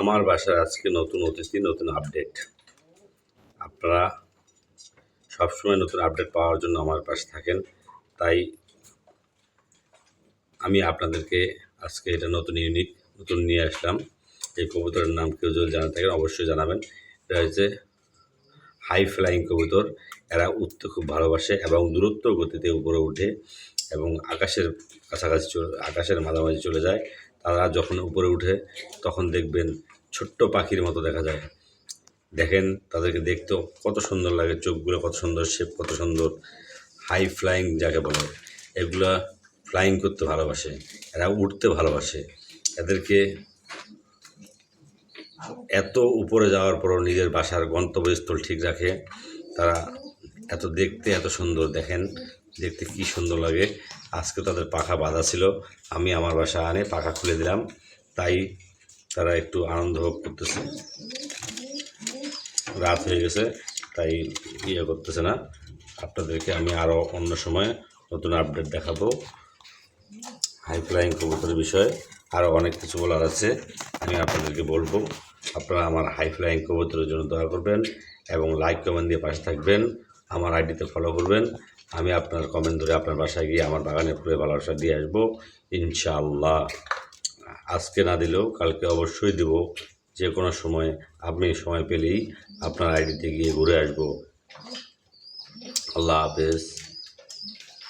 আমার বাসার আজকে নতুন অতিথি, নতুন আপডেট আপনারা সবসময় নতুন আপডেট পাওয়ার জন্য আমার পাশে থাকেন। তাই আমি আপনাদেরকে আজকে এটা নতুন ইউনিট নতুন নিয়ে আসলাম। এই কবুতরের নাম কেউ যদি জানা থাকেন, অবশ্যই জানাবেন। এটা হচ্ছে হাই ফ্লাইং কবুতর। এরা উঠতে খুব ভালোবাসে এবং দূরত্ব গতিতে উপরে ওঠে এবং আকাশের কাছাকাছি চলে, আকাশের মাঝামাঝি চলে যায়। তারা যখন উপরে উঠে তখন দেখবেন ছোট্ট পাখির মতো দেখা যায়। দেখেন তাদেরকে দেখতেও কত সুন্দর লাগে, চোখগুলো কত সুন্দর শেপ কত সুন্দর। হাই ফ্লাইং যাকে বলে, এগুলা ফ্লাইং করতে ভালোবাসে, এরা উঠতে ভালোবাসে। এদেরকে এত উপরে যাওয়ার পরও নিজের বাসার গন্তব্যস্থল ঠিক রাখে। তারা এত দেখতে এত সুন্দর, দেখেন দেখতে কি সুন্দর লাগে। আজকে তাদের পাখা বাঁধা ছিল। আমি আমার বাসা আনে, পাখা খুলে দিলাম। তাই তারা একটু আনন্দ ভোগ করতেছে। রাত হয়ে গেছে, তাই ইয়ে করতেছে না। আপনাদেরকে আমি আরও অন্য সময় নতুন আপডেট দেখাবো। হাই ফ্লাইং কবুতরের বিষয়ে আরও অনেক কিছু বলার আছে। আমি আপনাদেরকে বলব, আপনারা আমার হাই ফ্লাইং কবুতরের জন্য দয়া করবেন এবং লাইক কমেন্ট দিয়ে পাশে থাকবেন। আমার আইডিতে ফলো করবেন। আমি আপনার কমেন্ট ধরে আপনার বাসায় গিয়ে আমার বাগানে ফুলে ভালোবাসা দিয়ে আসব। ইনশাল্লাহ আজকে না দিলেও কালকে অবশ্যই দেব। যে কোনো সময়, আপনি সময় পেলেই আপনার আইডিতে গিয়ে ঘুরে আসব। আল্লাহ হাফেজ।